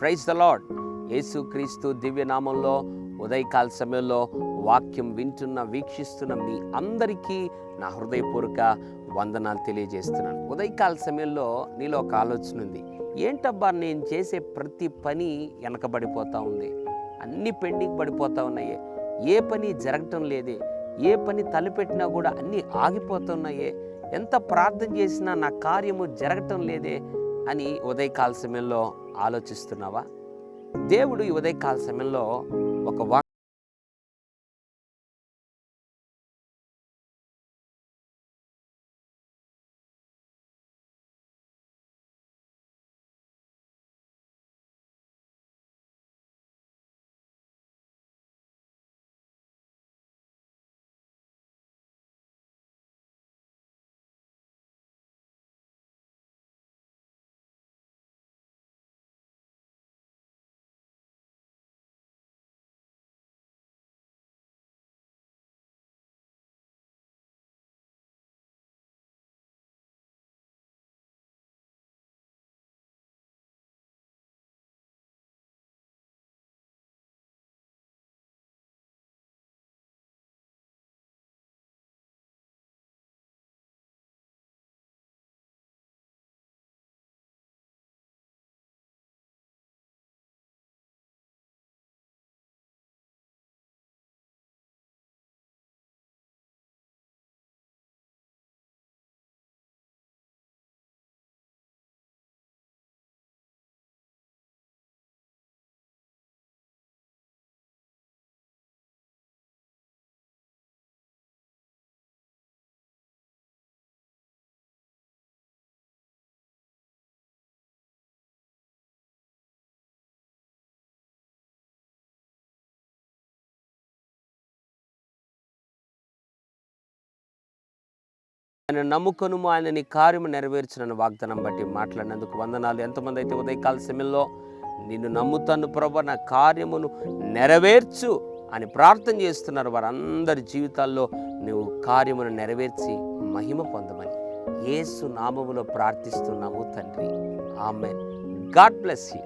Praise the lord యేసుక్రీస్తు దివ్యనామంలో ఉదయకాల సమయంలో వాక్యం వింటున్న వీక్షిస్తున్న మీ అందరికీ నా హృదయపూర్వక వందనాలు తెలియజేస్తున్నాను. ఉదయకాల సమయంలో నీలో ఒక ఆలోచన ఉంది. ఏంటబ్బా నేను చేసే ప్రతి పని వెనకబడిపోతూ ఉంది? అన్ని పెండింగ్ పడిపోతూ ఉన్నాయి. ఏ పని జరగటం లేదే. ఏ పని తలపెట్టినా కూడా అన్నీ ఆగిపోతున్నాయే ఎంత ప్రార్థన చేసినా నా కార్యము జరగటం లేదే అని ఉదయకాల సమయంలో ఆలోచిస్తున్నావా? దేవుడు ఈ ఉదయకాల సమయంలో ఒక ఆయన నమ్ముకొనుము ఆయన నీ కార్యము నెరవేర్చిన వాగ్దానం బట్టి మాట్లాడినందుకు వందనాలు. ఎంతమంది అయితే ఉదయకాల సమయంలో నిన్ను నమ్ముతాను ప్రభు నా కార్యమును నెరవేర్చు అని ప్రార్థన చేస్తున్నారు. వారందరి జీవితాల్లో నువ్వు కార్యమును నెరవేర్చి మహిమ పొందమని ఏసు నామములో ప్రార్థిస్తున్నాము తండ్రి. ఆమె గాడ్ బ్లెస్ యూ.